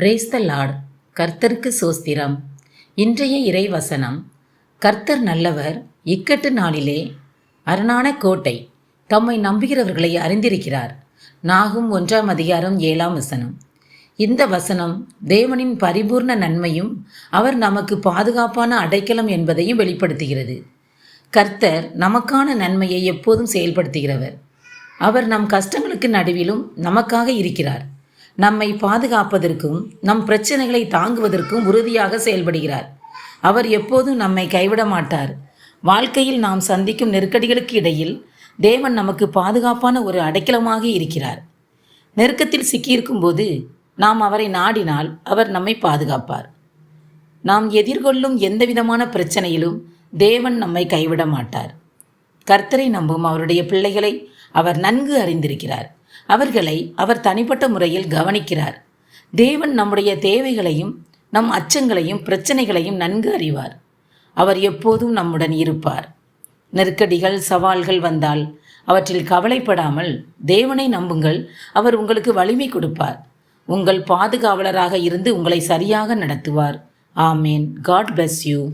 Brace த Lord கர்த்தருக்கு சோஸ்திரம். இன்றைய இறைவசனம். கர்த்தர் நல்லவர் இக்கட்டு நாளிலே அரணான கோட்டை தம்மை நம்புகிறவர்களை அறிந்திருக்கிறார். நாகும் ஒன்றாம் அதிகாரம் ஏழாம் வசனம். இந்த வசனம் தேவனின் பரிபூர்ண நன்மையும் அவர் நமக்கு பாதுகாப்பான அடைக்கலம் என்பதையும் வெளிப்படுத்துகிறது. கர்த்தர் நமக்கான நன்மையை எப்போதும் செயல்படுத்துகிறவர். அவர் நம் கஷ்டங்களுக்கு நடுவிலும் நமக்காக இருக்கிறார். நம்மை பாதுகாப்பதற்கும் நம் பிரச்சனைகளை தாங்குவதற்கும் உறுதியாக செயல்படுகிறார். அவர் எப்போதும் நம்மை கைவிட மாட்டார். வாழ்க்கையில் நாம் சந்திக்கும் நெருக்கடிகளுக்கு இடையில் தேவன் நமக்கு பாதுகாப்பான ஒரு அடைக்கலமாக இருக்கிறார். நெருக்கத்தில் சிக்கியிருக்கும் போது நாம் அவரை நாடினால் அவர் நம்மை பாதுகாப்பார். நாம் எதிர்கொள்ளும் எந்தவிதமான பிரச்சனையிலும் தேவன் நம்மை கைவிட மாட்டார். கர்த்தரை நம்பும் அவருடைய பிள்ளைகளை அவர் நன்கு அறிந்திருக்கிறார். அவர்களை அவர் தனிப்பட்ட முறையில் கவனிக்கிறார். தேவன் நம்முடைய தேவைகளையும் நம் அச்சங்களையும் பிரச்சனைகளையும் நன்கு அறிவார். அவர் எப்போதும் நம்முடன் இருப்பார். நெருக்கடிகள் சவால்கள் வந்தால் அவற்றில் கவலைப்படாமல் தேவனை நம்புங்கள். அவர் உங்களுக்கு வலிமை கொடுப்பார். உங்கள் பாதுகாவலராக இருந்து உங்களை சரியாக நடத்துவார். ஆமேன். God bless you